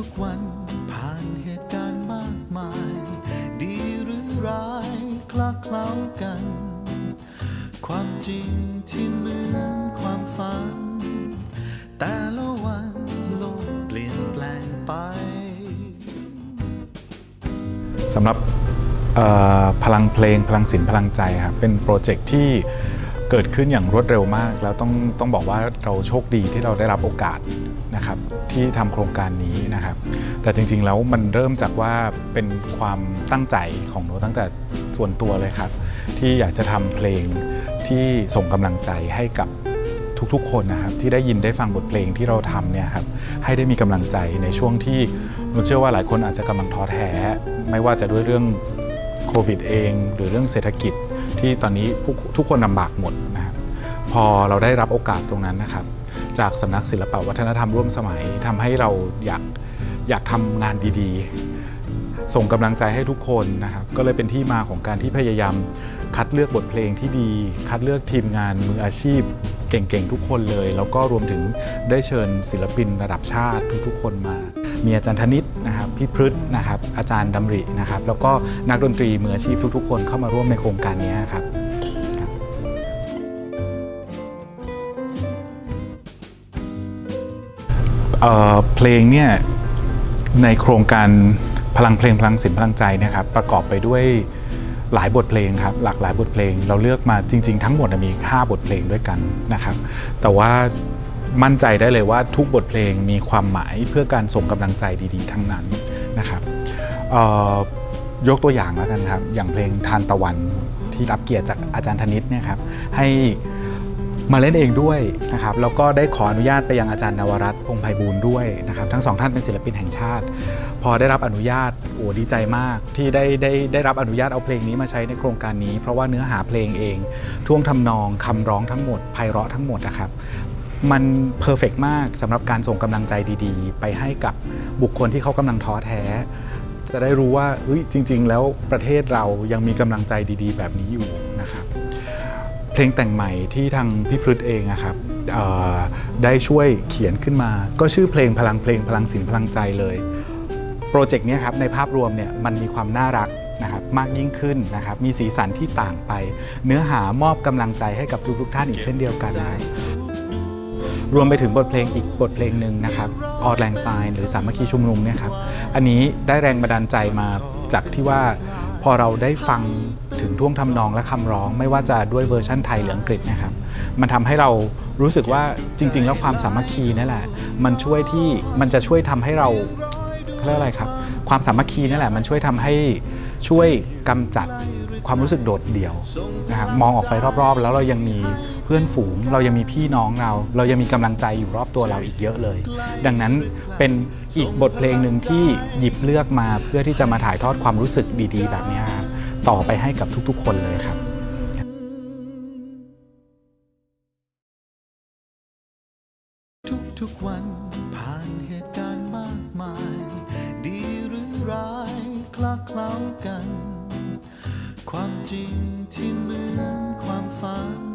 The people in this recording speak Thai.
ทุกวันผ่านเหตุการณ์มากมาย ดีหรือร้ายคลาคล้ากัน ความจริงที่เหมือนความฝัน แต่ละวันโลกเปลี่ยนแปลงไปสำหรับพลังเพลงพลังศิลป์พลังใจครับเป็นโปรเจกต์ที่ เกิดขึ้นอย่างรวดเร็วมาก แล้วต้องต้องบอกว่าเราโชคดีที่เราได้รับโอกาสนะครับที่ทำโครงการนี้นะครับ แต่จริงๆแล้วมันเริ่มจากว่าเป็นความตั้งใจของโนตตั้งแต่ส่วนตัวเลยครับ ที่อยากจะทำเพลงที่ส่งกำลังใจให้กับทุกๆ คนนะครับที่ได้ยินได้ฟังบทเพลงที่เราทำเนี่ยครับให้ได้มีกำลังใจในช่วงที่นุชเชื่อว่าหลายคนอาจจะกำลังท้อแท้ ไม่ว่าจะด้วยเรื่อง โควิดเอง หรือเรื่องเศรษฐกิจที่ตอนนี้ทุกคนลำบากหมดนะครับพอเราได้รับโอกาสตรงนั้นนะครับ จากสำนักศิลปวัฒนธรรมร่วมสมัยทำให้เราอยากอยากทำงานดีๆ ส่งกำลังใจให้ทุกคนนะครับก็เลยเป็นที่มาของการที่พยายามคัดเลือกบทเพลงที่ดี คัดเลือกทีมงานมืออาชีพเก่งๆทุกคนเลย แล้วก็รวมถึงได้เชิญศิลปินระดับชาติทุกๆคนมา มีอาจารย์ธนิตนะครับพี่พฤษนะครับอาจารย์ดำรินะครับแล้วก็นักดนตรีมืออาชีพทุกๆ คนเข้ามาร่วมในโครงการนี้ครับเเพลงเนี่ยในโครงการพลังเพลงพลังศิลป์พลังใจนะครับประกอบไปด้วยหลายบทเพลงครับหลากหลายบทเพลงเราเลือกมาจริง ๆ ทั้งหมดมี 5 บทเพลงด้วยกันนะครับ แต่ว่า มั่นใจได้เลยว่าทุกบทเพลงมีความหมายเพื่อการส่งกำลังใจดีๆ ทั้งนั้นนะครับยกตัวอย่างแล้วกันครับ อย่างเพลงทานตะวันที่รับเกียรติจากอาจารย์ธนิตเนี่ยครับให้มาเล่นเองด้วยนะครับแล้วก็ได้ขออนุญาตไปยังอาจารย์นวรัตน์พงไพบูลด้วยนะครับ ทั้งสองท่านเป็นศิลปินแห่งชาติ พอได้รับอนุญาตโอ้ดีใจมาก ที่ได้ได้ได้รับอนุญาตเอาเพลงนี้มาใช้ในโครงการนี้ เพราะว่าเนื้อหาเพลงเองท่วงทำนองคำร้องทั้งหมดไพเราะทั้งหมดนะครับ มันเพอร์เฟกมากสำหรับการส่งกำลังใจดีๆ ไปให้กับบุคคลที่เขากำลังท้อแท้ จะได้รู้ว่าเฮ้ยจริง ๆ แล้วประเทศเรายังมีกำลังใจดีๆ แบบนี้อยู่นะครับเพลงแต่งใหม่ที่ทางพี่พฤษเองอะครับได้ช่วยเขียนขึ้นมา ก็ชื่อเพลงพลังเพลงพลังศิลพลังใจเลยโปรเจกต์นี้ครับในภาพรวมเนี่ยมันมีความน่ารักนะครับมากยิ่งขึ้นนะครับมีสีสันที่ต่างไป เนื้อหามอบกำลังใจให้กับทุกๆท่านอีกเช่นเดียวกันนะครับ รวมไปถึงบทเพลงอีกบทเพลงหนึ่งนะครับออดแรงไซน์หรือสามัคคีชุมนุมเนี่ยครับอันนี้ได้แรงบันดาลใจมาจากที่ว่าพอเราได้ฟังถึงท่วงทำนองและคำร้อง ไม่ว่าจะด้วยเวอร์ชั่นไทยหรืออังกฤษนะครับ มันทำให้เรารู้สึกว่าจริง ๆ แล้วความสามัคคีนั่นแหละ มันช่วยที่มันจะช่วยทำให้เราเรียกอะไรครับ ความสามัคคีนี่นแหละ มันช่วยทำให้ช่วยกำจัดความรู้สึกโดดเดี่ยวนะครับมองออกไปรอบๆ แล้วเรายังมี เพื่อนฝูง เรายังมีพี่น้องเรา เรายังมีกำลังใจอยู่รอบตัวเราอีกเยอะเลย ดังนั้นเป็นอีกบทเพลงหนึ่งที่หยิบเลือกมาเพื่อที่จะมาถ่ายทอดความรู้สึกดี ๆ แบบนี้ต่อไปให้กับทุกๆ คนเลยครับทุกๆวันผ่านเหตุการณ์มากมาย ดีหรือร้ายคลักเคล้ากัน ความจริงที่เหมือนความฝัน